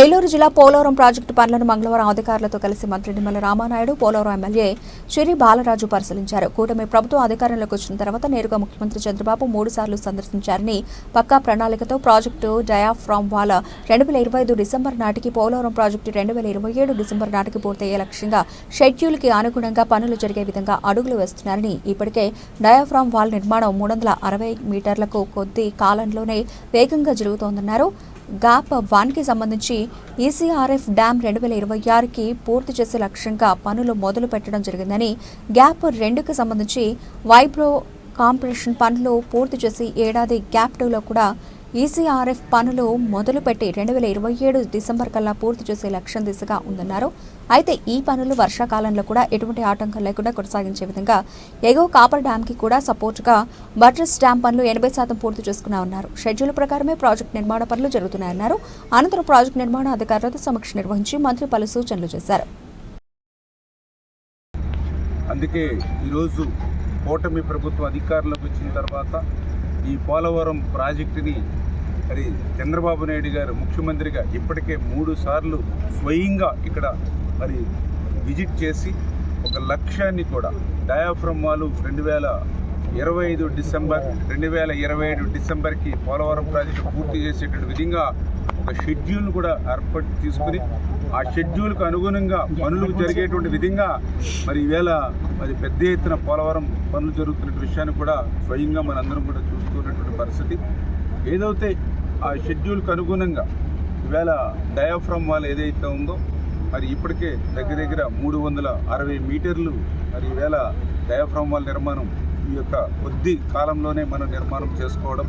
ఏలూరు జిల్లా పోలవరం ప్రాజెక్టు పనులను మంగళవారం అధికారులతో కలిసి మంత్రి నిమ్మల రామానాయుడు పోలవరం ఎమ్మెల్యే చిరి బాలరాజు పరిశీలించారు. కూటమి ప్రభుత్వం అధికారంలోకి వచ్చిన తర్వాత నేరుగా ముఖ్యమంత్రి చంద్రబాబు మూడు సార్లు సందర్శించారని పక్కా ప్రణాళికతో ప్రాజెక్టు డయాఫ్రామ్ వాల్ రెండు వేల ఇరవై ఐదు డిసెంబర్ నాటికి పోలవరం ప్రాజెక్టు రెండు వేల ఇరవై ఏడు డిసెంబర్ నాటికి పూర్తయ్యే లక్ష్యంగా షెడ్యూల్కి అనుగుణంగా పనులు జరిగే విధంగా అడుగులు వేస్తున్నారని ఇప్పటికే డయాఫ్రామ్ వాల్ నిర్మాణం మూడు వందల అరవై మీటర్లకు కొద్ది కాలంలోనే వేగంగా జరుగుతోందన్నారు. గ్యాప్ వన్కి సంబంధించి ఈసీఆర్ఎఫ్ డ్యాం రెండు వేల ఇరవై ఆరుకి పూర్తి చేసే లక్ష్యంగా పనులు మొదలు పెట్టడం జరిగిందని గ్యాప్ రెండుకి సంబంధించి వైబ్రో కాంపిటీషన్ పనులు పూర్తి చేసి ఏడాది గ్యాప్ టూలో కూడా ఈసీఆర్ఎఫ్ పనులు మొదలుపెట్టి రెండు వేల ఇరవై ఏడు డిసెంబర్ కల్లా పూర్తి చేసే లక్ష్యం దిశగా ఉందన్నారు. అయితే ఈ పనులు వర్షాకాలంలో కూడా ఎటువంటి ఆటంకం లేకుండా కొనసాగించే విధంగా ఎగువ కాపర్ డ్యాంకి కూడా సపోర్ట్గా బట్రస్ డ్యాం పనులు ఎనభై శాతం పూర్తి చేసుకున్నామన్నారు షెడ్యూల్ ప్రకారమే ప్రాజెక్టు నిర్మాణ పనులు జరుగుతున్నాయన్నారు. అనంతరం ప్రాజెక్టు నిర్మాణ అధికారులతో సమీక్ష నిర్వహించి మంత్రి పలు సూచనలు చేశారు. అందుకే ఈరోజు కూటమి ప్రభుత్వ అధికారంలోకి వచ్చిన తర్వాత ఈ పోలవరం ప్రాజెక్టుని మరి చంద్రబాబు నాయుడు గారు ముఖ్యమంత్రిగా ఇప్పటికే మూడు సార్లు స్వయంగా ఇక్కడ మరి విజిట్ చేసి ఒక లక్ష్యాన్ని కూడా డయాఫ్రమ్ వాళ్ళు రెండు వేల ఇరవై ఐదు డిసెంబర్ రెండు వేల ఇరవై ఏడు డిసెంబర్కి పోలవరం ప్రాజెక్టు పూర్తి చేసేటువంటి విధంగా ఒక షెడ్యూల్ కూడా ఏర్పాటు తీసుకుని ఆ షెడ్యూల్కు అనుగుణంగా పనులు జరిగేటువంటి విధంగా మరి ఈవేళ మరి పెద్ద ఎత్తున పోలవరం పనులు జరుగుతున్న విషయాన్ని కూడా స్వయంగా మనందరం కూడా చూస్తున్నటువంటి పరిస్థితి. ఏదైతే ఆ షెడ్యూల్కి అనుగుణంగా ఈవేళ డయాఫ్రమ్ వాల్ ఏదైతే ఉందో మరి ఇప్పటికే దగ్గర దగ్గర మూడు వందల అరవై మీటర్లు మరి ఈవేళ డయాఫ్రమ్ వాల్ నిర్మాణం ఈ యొక్క కొద్ది కాలంలోనే మనం నిర్మాణం చేసుకోవడం.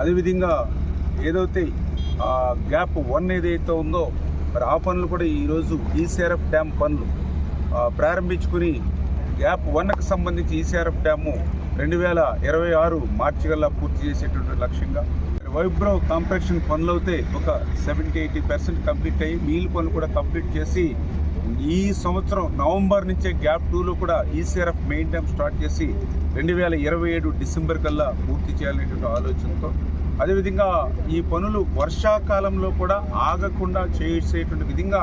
అదేవిధంగా ఏదైతే ఆ గ్యాప్ వన్ ఏదైతే ఉందో మరి ఆ పనులు కూడా ఈరోజు ఈసీఆర్ఎఫ్ డ్యామ్ పనులు ప్రారంభించుకుని గ్యాప్ వన్కి సంబంధించి ఈసీఆర్ఎఫ్ డ్యాము రెండు వేల ఇరవై ఆరు మార్చి కల్లా పూర్తి చేసేటువంటి లక్ష్యంగా వైబ్రో కాంపాక్షన్ పనులు అయితే ఒక సెవెంటీ ఎయిటీ పర్సెంట్ కంప్లీట్ అయ్యి నీళ్ళు పనులు కూడా కంప్లీట్ చేసి ఈ సంవత్సరం నవంబర్ నుంచే గ్యాప్ టూలో కూడా ఈసీఆర్ఎఫ్ మెయిన్ డ్యామ్ స్టార్ట్ చేసి రెండు వేల ఇరవై ఏడు డిసెంబర్ కల్లా పూర్తి చేయాలనేటువంటి ఆలోచనతో అదేవిధంగా ఈ పనులు వర్షాకాలంలో కూడా ఆగకుండా చేసేటువంటి విధంగా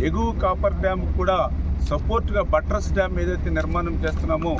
ఎగువ కాపర్ డ్యామ్ కూడా సపోర్ట్గా బట్రస్ డ్యామ్ ఏదైతే నిర్మాణం చేస్తున్నామో